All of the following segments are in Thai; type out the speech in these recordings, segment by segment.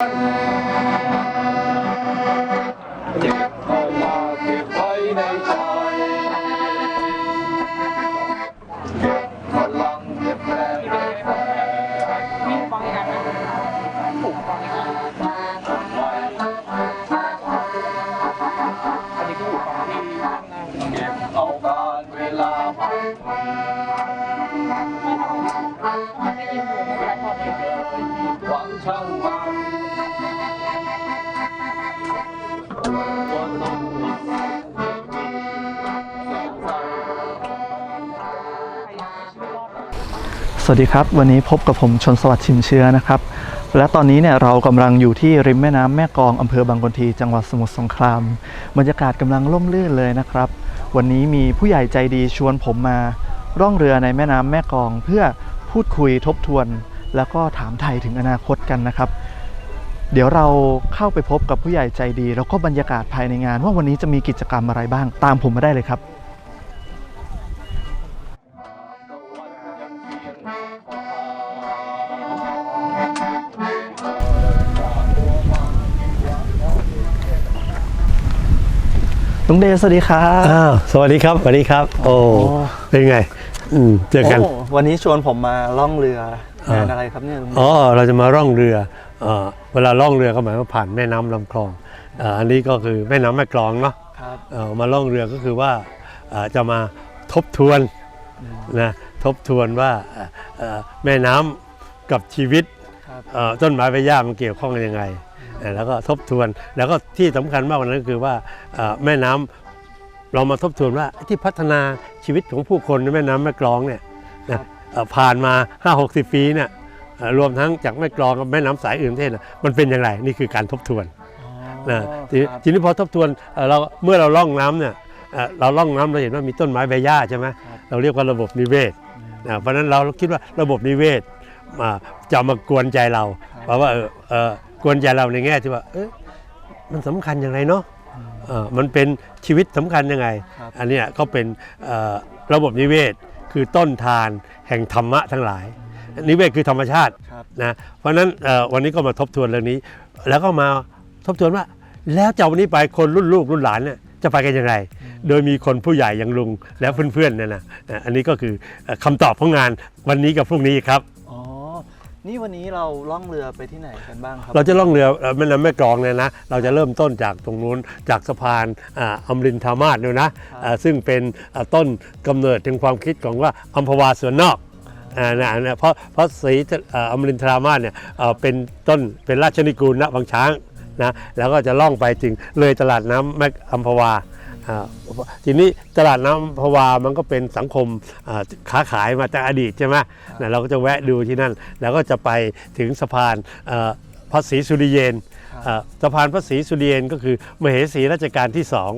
เจ็บเอามาเก็บไว้ในใจเก็บพลังเก็บแรงเก็บแรงมีฟังอีกอันไหมถูกฟังอีกอันไว้อันนี้ก็ถูกฟังที่ข้างหน้าเก็บเอาการเวลาไปมันได้ยินอยู่ในแพลตฟอร์มนี้หวังช่างมัน สวัสดีครับ วันนี้พบกับผมชนสวัสดิ์ชิมเชื้อนะครับ และตอนนี้เนี่ยเรากำลังอยู่ที่ริมแม่น้ำแม่กองอำเภอบางคนทีจังหวัดสมุทรสงคราม บรรยากาศกำลังร่มรื่นเลยนะครับ วันนี้มีผู้ใหญ่ใจดีชวนผมมาร่องเรือในแม่น้ำแม่กอง เพื่อพูดคุยทบทวน แล้วก็ถามไทยถึงอนาคตกันนะครับ เดี๋ยวเราเข้าไปพบกับผู้ใหญ่ใจดี แล้วก็บรรยากาศภายในงาน ว่าวันนี้จะมีกิจกรรมอะไรบ้างตามผมมาได้เลยครับ ลุงเดชสวัสดีครับอ้าวสวัสดีครับสวัสดีครับ โอ้โอ้เป็นไง อืมเจอกัน โอ้วันนี้ชวนผมมาล่องเรืออ่างงานอะไรครับเนี่ยลุงเดชอ๋อเราจะมาร่องเรือเอ่อเวลาร่องเรือก็หมายว่าผ่านแม่น้ำลำคลองเอ่ออันนี้ก็คือแม่น้ำแม่กลองเนาะครับ เอ่อมาล่องเรือก็คือว่าเอ่อจะมาทบทวนนะทบทวนว่าเอ่อเอ่อแม่น้ำกับชีวิตครับ เอ่อต้นไม้ใบหญ้ามันเกี่ยวข้องกันยังไงเอ่อ แล้วก็ทบทวน แล้วก็ที่สำคัญมากกว่านั้นก็คือว่าเอ่อแม่น้ำเรามาทบทวนว่าที่พัฒนาชีวิตของผู้คนในแม่น้ำแม่กลองเนี่ยนะเอ่อผ่านมา 5-60 ปีเนี่ยเอ่อรวมทั้งจากแม่กลองกับแม่น้ำสายอื่นประเทศน่ะมันเป็นอย่างไรนี่คือการทบทวนนะทีครับทีนี้พอทบทวนเอ่อเราเมื่อเราล่องน้ำเนี่ยเอ่อเราล่องน้ำเราเห็นว่ามีต้นไม้ใบหญ้าใช่ไหมครับเราเรียกว่าระบบนิเวศนะเพราะฉะนั้นเราคิดว่าระบบนิเวศมาจะมากวนใจเราเพราะว่าเออเออ กวนใจเราในแง่ที่ว่า เอะมันสำคัญอย่างไรเนาะเออมันเป็นชีวิตสำคัญยังไงครับอันเนี้ยก็เป็นเอ่อระบบนิเวศคือต้นทานแห่งธรรมะทั้งหลาย นิเวศคือธรรมชาติครับนะเพราะฉะนั้นเอ่อวันนี้ก็มาทบทวนเรื่องนี้ แล้วก็มาทบทวนว่า แล้วจากวันนี้ไปคนรุ่นลูกรุ่นหลานเนี่ยจะไปกันยังไง โดยมีคนผู้ใหญ่อย่างลุงและเพื่อนๆเนี่ยนะอะอันนี้ก็คือเอ่อคำตอบของงานวันนี้กับพรุ่งนี้ครับอ๋อ นี่วันนี้เราล่องเรือไปที่ไหนกันบ้างครับ เราจะล่องเรือเอ่อแม่น้ำแม่กลองเนี่ยนะ เราจะเริ่มต้นจากตรงนู้นจากสะพานอ่าอมรินทรามาศเนี่ยนะอ่าซึ่งเป็นอ่าต้นกำเนิดถึงความคิดของว่าอัมพวาส่วนนอกอ่านะนะเพราะเพราะศรีอ่าอมรินทรามาศเนี่ยเอ่อเป็นต้นเป็นราชนิกูลณบางช้างนะแล้วก็จะล่องไปถึงเลยตลาดน้ำแม่อัมพวาอ่า ทีนี้ตลาดน้ำอัมพวามันก็เป็นสังคมอ่าค้าขายมาแต่อดีตใช่ไหมนะเราก็จะแวะดูที่นั่น แล้วก็จะไปถึงสะพานเอ่อพระศรีสุริเยนเอ่อสะพานพระศรีสุริเยนก็คือมเหสีรัชกาลที่สอง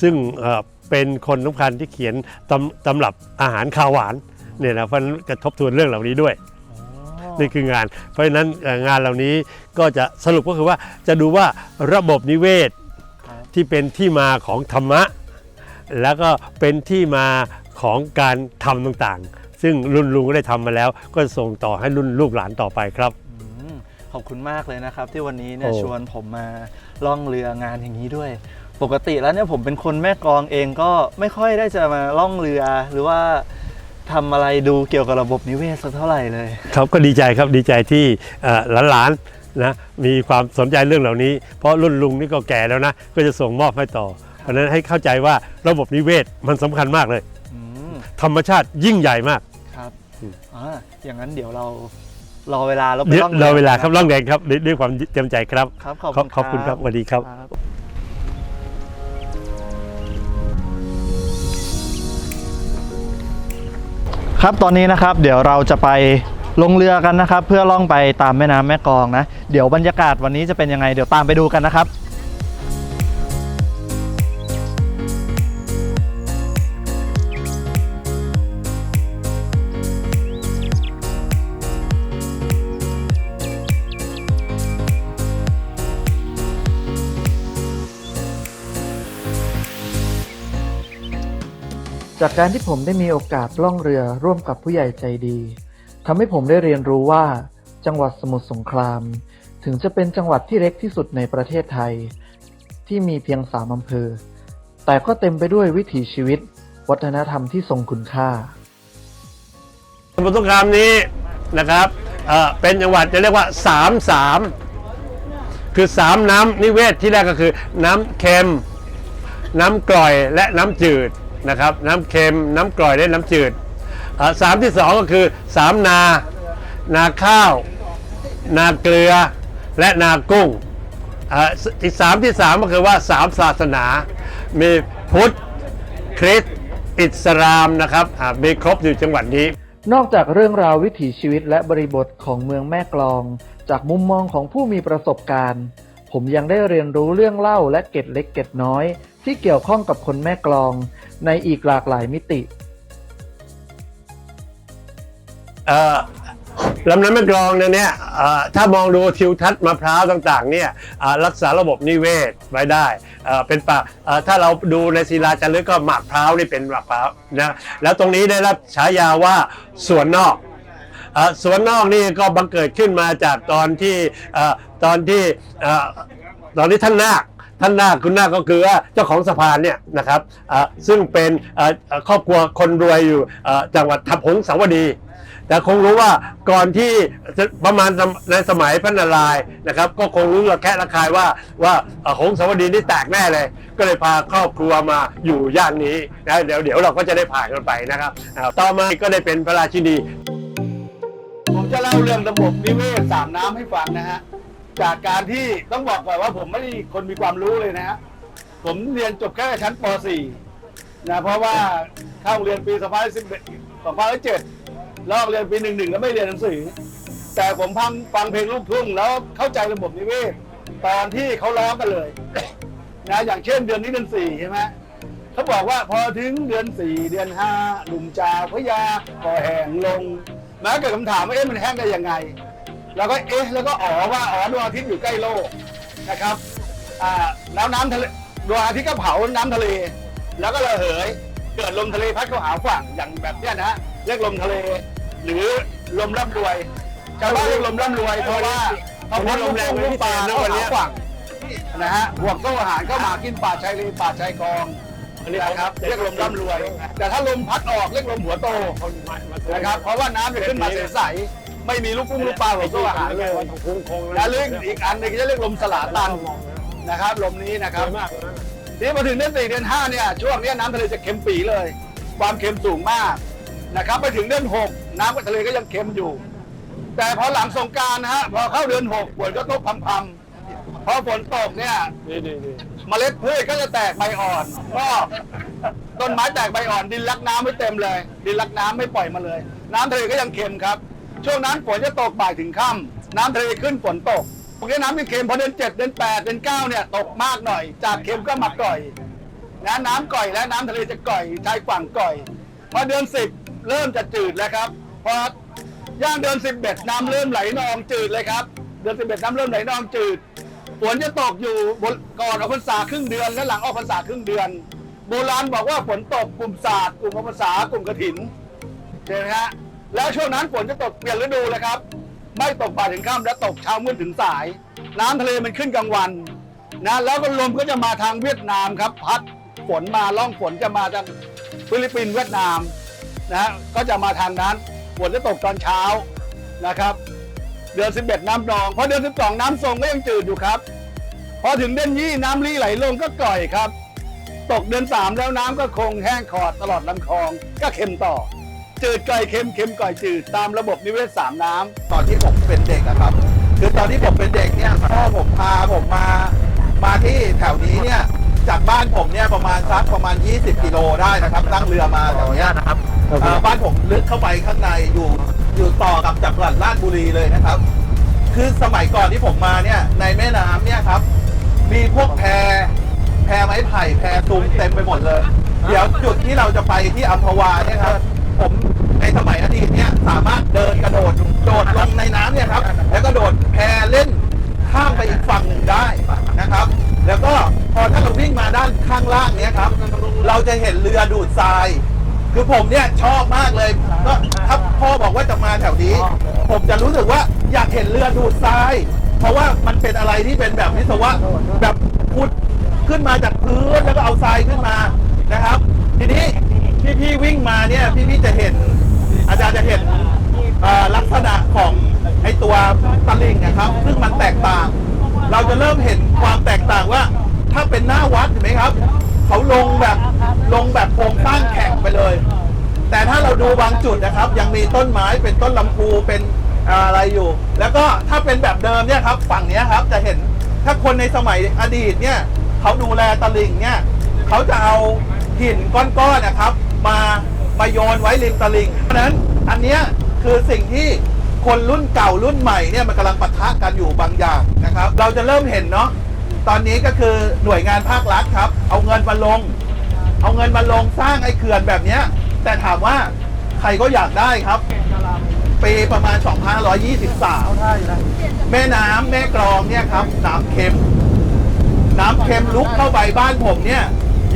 ซึ่งเอ่อเป็นคนสำคัญที่เขียนตำตำรับอาหารข้าวหวานเนี่ยนะเพราะฉะนั้นจะทบทวนเรื่องเหล่านี้ด้วยนี่คืองาน เพราะฉะนั้นเอ่องานเหล่านี้ก็จะสรุปก็คือว่าจะดูว่าระบบนิเวศครับ ที่เป็นที่มาของธรรมะ แล้วก็เป็นที่มาของการทำต่างๆ ซึ่งรุ่นลุงก็ได้ทำมาแล้ว ก็ส่งต่อให้รุ่นลูกหลานต่อไปครับ อืมขอบคุณมากเลยนะครับ ที่วันนี้เนี่ยโอ้ ชวนผมมาล่องเรืองานอย่างนี้ด้วย ปกติแล้วเนี่ยผมเป็นคนแม่กลองเองก็ไม่ค่อยได้จะมาล่องเรือ หรือว่าทำอะไรดูเกี่ยวกับระบบนิเวศสักเท่าไหร่เลย ครับก็ดีใจครับดีใจที่เอ่อหลานๆ นะมีความสนใจเรื่องเหล่านี้ เพราะรุ่นลุงนี่ก็แก่แล้วนะ ก็จะส่งมอบให้ต่อ เพราะฉะนั้นให้เข้าใจว่าระบบนิเวศมันสำคัญมากเลย อืมธรรมชาติยิ่งใหญ่มาก ครับอืม อ่าอย่างนั้นเดี๋ยวเรารอเวลาแล้วไปเดี๋ยวล่องเราเวลาครับนะล่องแดงครับด้วยด้วยความเต็มใจครับครับ ขอบขอคุณขอบคุณครับสวัสดีครับ ครับ ครับตอนนี้นะครับเดี๋ยวเราจะไป ลงเรือกันนะครับ เพื่อล่องไปตามแม่น้ำแม่กองนะ เดี๋ยวบรรยากาศวันนี้จะเป็นยังไง เดี๋ยวตามไปดูกันนะครับจากการที่ผมได้มีโอกาสล่องเรือร่วมกับผู้ใหญ่ใจดี ทำให้ผมได้เรียนรู้ว่า จังหวัดสมุทรสงคราม ถึงจะเป็นจังหวัดที่เล็กที่สุดในประเทศไทย ที่มีเพียงสามอำเภอ แต่ก็เต็มไปด้วยวิถีชีวิต วัฒนธรรมที่ทรงคุณค่า สมุทรสงครามนี้นะครับเอ่อเป็นจังหวัดจะเรียกว่าสามสามคือสามน้ำนิเวศที่แรกก็คือ น้ำเค็ม น้ำกร่อยและน้ำจืดนะครับ น้ำเค็ม น้ำกร่อยและน้ำจืด สามที่สองก็คือสามนา นาข้าว นาเกลือ และนากุ้งอ่ออีกสามที่สามก็คือว่าสามศาสนา มีพุทธคริสต์อิสลามนะครับอ่ามีครบอยู่จังหวัดนี้ นอกจากเรื่องราววิถีชีวิตและบริบทของเมืองแม่กลอง จากมุมมองของผู้มีประสบการณ์ ผมยังได้เรียนรู้เรื่องเล่าและเก็ดเล็กเก็ดน้อย ที่เกี่ยวข้องกับคนแม่กลอง ในอีกหลากหลายมิติ เอ่อลำน้ำแม่กลองเนี่ยเอ่อถ้ามองดูทิวทัศน์มะพร้าวต่างๆเนี่ยเอ่อรักษาระบบนิเวศไว้ได้เอ่อเป็นป่าเอ่อถ้าเราดูในศิลาจารึกก็หมากพร้าวนี่เป็นหมากพร้าวนะแล้วตรงนี้ได้รับฉายาว่าสวนนอกเอ่อสวนนอกนี่ก็บังเกิดขึ้นมาจากตอนที่เอ่อตอนที่เอ่อตอนที่ท่านนาคท่านนาคคุณนาคก็คือว่าเจ้าของสะพานเนี่ยนะครับอ่าซึ่งเป็นอ่อครอบครัวคนรวยอยู่อ่าจังหวัดทับหงสาวดี แต่คงรู้ว่าก่อนที่ประมาณในสมัยพระนารายณ์นะครับ ก็คงรู้ระแคะระคายว่าว่าหงสาวดีนี่แตกแน่เลย ก็เลยพาครอบครัวมาอยู่ย่านนี้นะเดี๋ยวเดี๋ยวเราก็จะได้ผ่านกันไปนะครับ ต่อมาก็ได้เป็นพระราชินีผมจะเล่าเรื่องระบบนิเวศสามน้ำให้ฟังนะฮะจากการที่ต้องบอกก่อนว่าผมไม่ได้คนมีความรู้เลยนะฮะผมเรียนจบแค่ชั้นป .4 นะเพราะว่าเข้าเรียนปี 2011 2007 ลอกเรียนปี11แล้วไม่เรียนหนังสือ แต่ผมฟังฟังเพลงลูกทุ่งแล้วเข้าใจระบบนิเวศตอนที่เขาร้องกันเลยนะอย่างเช่นเดือนนี้เดือนสี่ใช่ไหมเขาบอกว่าพอถึงเดือนสี่เดือนห้าหนุ่มจาพยาก็แห้งลงมาเกิดคำถามว่าเอ๊ะมันแห้งได้ยังไง แล้วก็เอ๊ะแล้วก็อ๋อว่าอ๋อดวงอาทิตย์อยู่ใกล้โลกนะครับอ่าแล้วน้ำทะเลดวงอาทิตย์ก็เผาน้ำทะเล แล้วก็ระเหย เกิดลมทะเลพัดเข้าหาฝั่งอย่างแบบเนี้ยนะเรียกลมทะเล หรือลมร่ำรวยชาวบ้านเรียกลมร่ำรวยเพราะว่าเขาพัดลมแรงลูกปลาเข้าหาฝั่งนะฮะห่วงโซ่อาหารเข้ามากินป่าชายเลนป่าชายคลองนะครับเรียกลมร่ำรวย แต่ถ้าลมพัดออกเรียกลมหัวโตนะครับเพราะว่าน้ำจะขึ้นมาใสๆไม่มีลูกกุ้งลูกปลาของโซ่อาหารเลยและเรื่องอีกอันหนึงจะเรียกลมสลาตันนะครับลมนี้นะครับที่มาถึงเดือนสี่เดือนห้าเนี่ยช่วงเนี้ยน้ำทะเลจะเค็มปีเลย ความเค็มสูงมากนะครับไปถึงเดือนหก น้ำทะเลก็ยังเค็มอยู่ แต่พอหลังสงการนะฮะพอเข้าเดือนหกฝนก็ตกพำๆพอฝนตกเนี่ยเมล็ดพืชก็จะแตกใบอ่อนงอกต้นไม้แตกใบอ่อนดินรักน้ำไม่เต็มเลย ดินรักน้ำไม่ปล่อยมาเลย น้ำทะเลก็ยังเค็มครับ ช่วงนั้นฝนจะตกบ่ายถึงค่ำน้ำทะเลขึ้นฝนตกพวกนี้น้ำยังเค็มพอเดือนเจ็ดเดือนแปดเดือนเก้าเนี่ยตกมากหน่อย จากเค็มก็มาก่อยนะน้ำก่อยและน้ำทะเลจะก่อยชายฝั่งก่อย พอเดือนสิบเริ่มจะจืดแล้วครับ พอย่างเดือนสิบเอ็ดน้ำเริ่มไหลนองจืดเลยครับ เดือนสิบเอ็ดน้ำเริ่มไหลนองจืดฝนจะตกอยู่บนก่อนออกพรรษาครึ่งเดือนและหลังออกพรรษาครึ่งเดือน โบราณบอกว่าฝนตกกลุ่มศาสตร์กลุ่มออกพรรษากลุ่มกระถินใช่ไหมฮะแล้วช่วงนั้นฝนจะตกเปลี่ยนฤดูเลยครับ ไม่ตกบ่ายถึงค่ำและตกเช้ามืดถึงสาย น้ำทะเลมันขึ้นกลางวันนะแล้วก็ลมก็จะมาทางเวียดนามครับ พัดฝนมาล่องฝนจะมาทางฟิลิปปินส์เวียดนามนะฮะก็จะมาทางนั้น ฝนจะตกตอนเช้านะครับ เดือน 11 น้ำนองพอเดือน 12 น้ำทรงก็ยังจืดอยู่ครับ พอถึงเดือนยี่น้ำรี่ไหลลงก็ก่อยครับ ตกเดือนสามแล้วน้ำก็คงแห้งขอดตลอดลำคลองก็เค็มต่อ จืดก่อยเค็มเค็มก่อยจืดตามระบบนิเวศสามน้ำตอนที่ผมเป็นเด็กอะครับ คือตอนที่ผมเป็นเด็กเนี่ยพ่อผมพาผมมา มาที่แถวนี้เนี่ยจากบ้านผมเนี่ยประมาณสักประมาณ 20 กิโลได้นะครับนั่งเรือมาแถวเนี้ยนะครับ เอ่อบ้านผมลึกเข้าไปข้างในอยู่อยู่ต่อกับจังหวัดราชบุรีเลยนะครับ คือสมัยก่อนที่ผมมาเนี่ยในแม่น้ำเนี่ยครับ มีพวกแพแพไม้ไผ่แพตุงเต็มไปหมดเลย เดี๋ยวจุดที่เราจะไปที่อัมพวาเนี่ยครับ ผมในสมัยอดีตเนี่ยสามารถเดินกระโดดโดดลงในน้ำเนี่ยครับ แล้วก็โดดแพเล่นข้ามไปอีกฝั่งหนึ่งได้นะครับ แล้วก็พอถ้าเราวิ่งมาด้านข้างล่างเนี่ยครับ เราจะเห็นเรือดูดทราย คือผมเนี่ยชอบมากเลยก็ถ้าพ่อบอกว่าจะมาแถวนี้ ผมจะรู้สึกว่าอยากเห็นเรือดูดทราย เพราะว่ามันเป็นอะไรที่เป็นแบบวิศวะแบบขุดขึ้นมาจากพื้นแล้วก็เอาทรายขึ้นมานะครับ ทีนี้พี่พี่วิ่งมาเนี่ยพี่พี่จะเห็น อาจารย์จะเห็นลักษณะของไอตัวตะลิงนะครับ ซึ่งมันแตกต่าง เราจะเริ่มเห็นความแตกต่างว่า ถ้าเป็นหน้าวัดเห็นไหมครับ เขาลงแบบ ลงแบบโครงสร้างแข็งไปเลย แต่ถ้าเราดูบางจุดนะครับ ยังมีต้นไม้เป็นต้นลำพูเป็นอะไรอยู่ แล้วก็ถ้าเป็นแบบเดิมเนี่ยครับ ฝั่งเนี้ยครับจะเห็นถ้าคนในสมัยอดีตเนี่ยเขาดูแลตลิ่งเนี่ยเขาจะเอาหินก้อนๆนะครับ มามาโยนไว้ริมตลิ่งเพราะฉะนั้นอันเนี้ยคือสิ่งที่คนรุ่นเก่ารุ่นใหม่เนี่ยมันกำลังปะทะกันอยู่บางอย่างนะครับ เราจะเริ่มเห็นเนาะตอนนี้ก็คือหน่วยงานภาครัฐครับ เอาเงินมาลง เอาเงินมาลงสร้างไอ้เขื่อนแบบเนี้ย แต่ถามว่าใครก็อยากได้ครับ ปีประมาณ 2523 แม่น้ำแม่กรองเนี่ยครับ น้ำเค็ม น้ำเค็มลุกเข้าไปบ้านผมเนี่ย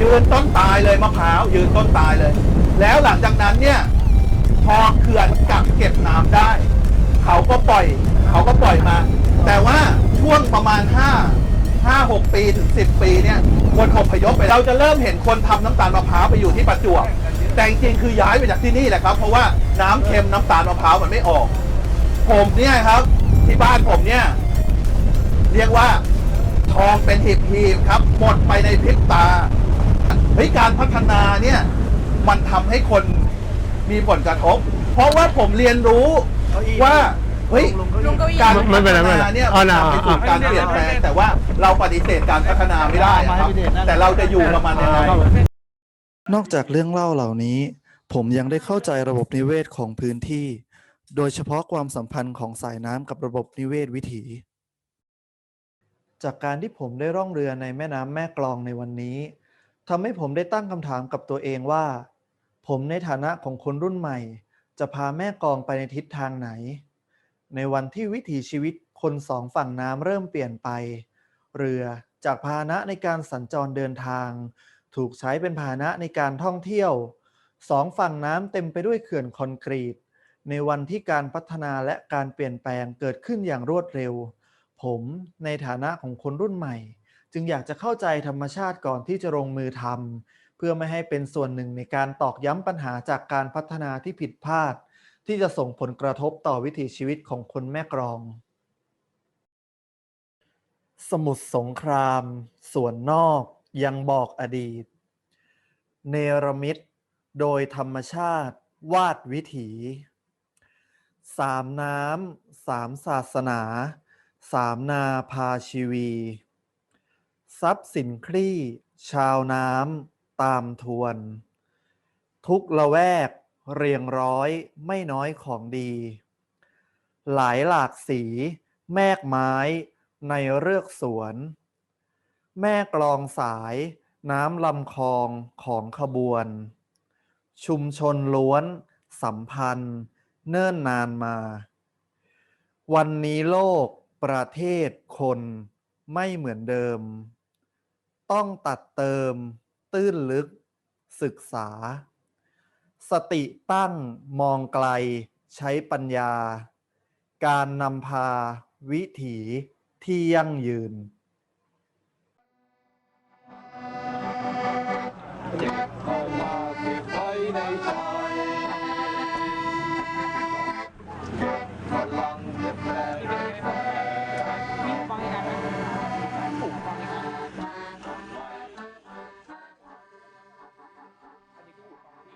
ยืนต้นตายเลยมะพร้าว ยืนต้นตายเลย แล้วหลังจากนั้นเนี่ยพอเขื่อนกักเก็บน้ำได้ เขาก็ปล่อย เขาก็ปล่อยมา แต่ว่าช่วงประมาณ 5 5 6 ปีถึง 10 ปีเนี่ยคนอพยพไปเราจะเริ่มเห็นคนทำน้ำตาลมะพร้าวไปอยู่ที่ประจวบแต่จริงๆคือย้ายไปจากที่นี่แหละครับ เพราะว่าน้ำเค็มน้ำตาลมะพร้าวมันไม่ออก ผมเนี่ยครับ ที่บ้านผมเนี่ย เรียกว่าทองเป็นหีบๆครับ หมดไปในพริบตาเฮ้ยการพัฒนาเนี่ยมันทำให้คนมีผลกระทบ เพราะว่าผมเรียนรู้ว่า เฮ้ยลุงเก้าอี้การไม่พัเป็นฒไรไม่เป็นไรนาเนี่ยเอาหน่าทำไปสู่การเปลี่ยนแปลงแต่ว่าเราปฏิเสธการพัฒนาไม่ได้อะครับ แต่เราจะอยู่กับมันยังไง นอกจากเรื่องเล่าเหล่านี้ ผมยังได้เข้าใจระบบนิเวศของพื้นที่ โดยเฉพาะความสัมพันธ์ของสายน้ำกับระบบนิเวศวิถี จากการที่ผมได้ร่องเรือในแม่น้ำแม่กลองในวันนี้ทำให้ผมได้ตั้งคำถามกับตัวเองว่า ผมในฐานะของคนรุ่นใหม่ จะพาแม่กลองไปในทิศทางไหน ในวันที่วิถีชีวิตคนสองฝั่งน้ำเริ่มเปลี่ยนไป เรือจากพาหนะในการสัญจรเดินทาง ถูกใช้เป็นพาหนะในการท่องเที่ยวสองฝั่งน้ำเต็มไปด้วยเขื่อนคอนกรีต ในวันที่การพัฒนาและการเปลี่ยนแปลงเกิดขึ้นอย่างรวดเร็ว ผมในฐานะของคนรุ่นใหม่ จึงอยากจะเข้าใจธรรมชาติก่อนที่จะลงมือทำเพื่อไม่ให้เป็นส่วนหนึ่งในการตอกย้ำปัญหาจากการพัฒนาที่ผิดพลาด ที่จะส่งผลกระทบต่อวิถีชีวิตของคนแม่กรอง สมุทรสงคราม ส่วนนอกยังบอกอดีต เนรมิตโดยธรรมชาติวาดวิถี สามน้ำสามศาสนา สามนาพาชีวี ทรัพย์สินคลี่ ชาวน้ำตามทวน ทุกละแวก เรียงร้อยไม่น้อยของดี หลายหลากสี แมกไม้ในเรือกสวน แม่กลองสายน้ำลำคลองของขบวน ชุมชนล้วนสัมพันธ์ เนิ่นนานมา วันนี้โลกประเทศคนไม่เหมือนเดิม ต้องตัดเติมตื้นลึกศึกษา สติตั้งมองไกลใช้ปัญญา การนำพาวิถีที่ยั่งยืนเ